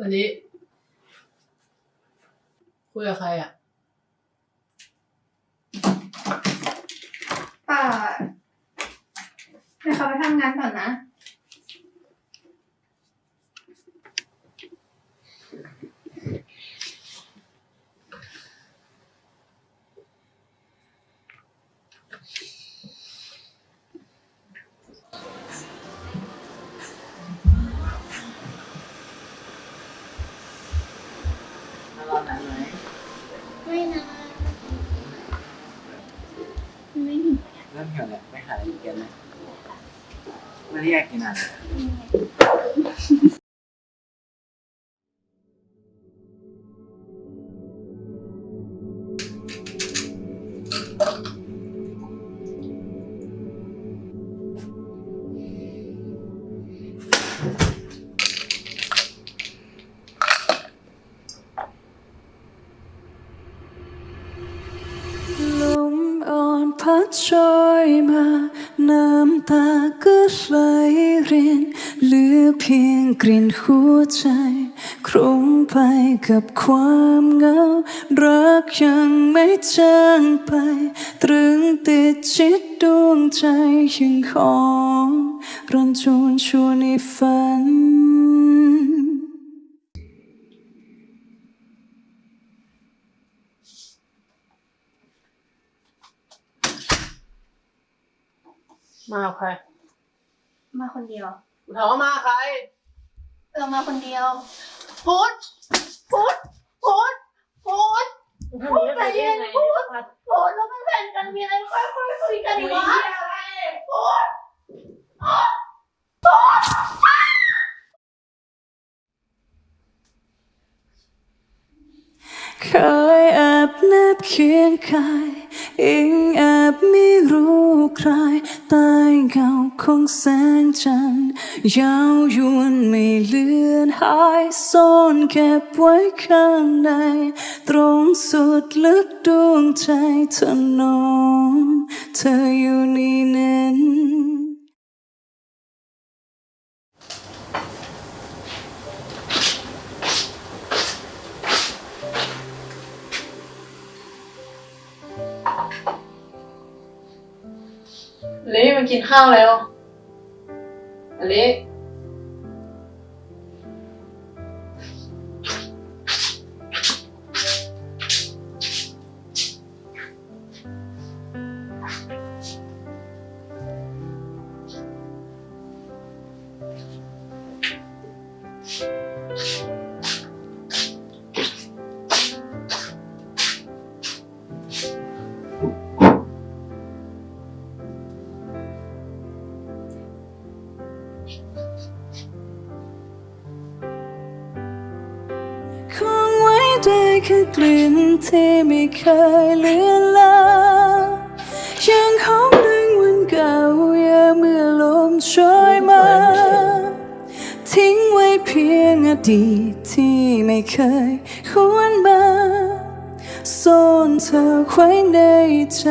วันนี้คุยกับใครอะ ป่าให้เขาไปทำงานก่อนนะ เริ่ยวเนี่ยไปหาอะไรกินไหมไม่ได้อยากกินอะ อนพัดโชยมา น้ำตาก็ไหลรินเหลือเพียงกลิ่นหัวใจครุงไปกับความเหงา รักยังไม่จางไป ตรึงติดชิดดวงใจยังหอมรันจวนชวนในฝัน มากับใครมาคนเดียวกูถามว่ามากับใครเออมาคนเดียวพุทธพุทธพุทธพุทธมึงทำอย่างนี้ได้ยังไงพูด พุทธเราเป็นแฟนกันมีอะไรค่อยๆคุยกันดีวะพุทธเคยแอบแนบเคียงกาย อิงแอบไม่รู้ใครใต้เงาของแสงจันทร์ยาวยวนไม่เลือนหายซ่อนเก็บไว้ข้างใน ตรงสุดลึกดวงใจเธอน้อนเธออยู่ในนั้น ลิมากินข้าวแล้วอลิ ได้แค่กลิ่นที่ไม่เคยเลือนลางยังหอมดึงวันเก่ายามเมื่อลมโชยมา ทิ้งไว้เพียงอดีตที่ไม่เคยหวนมาซ่อนเธอไว้ในใจ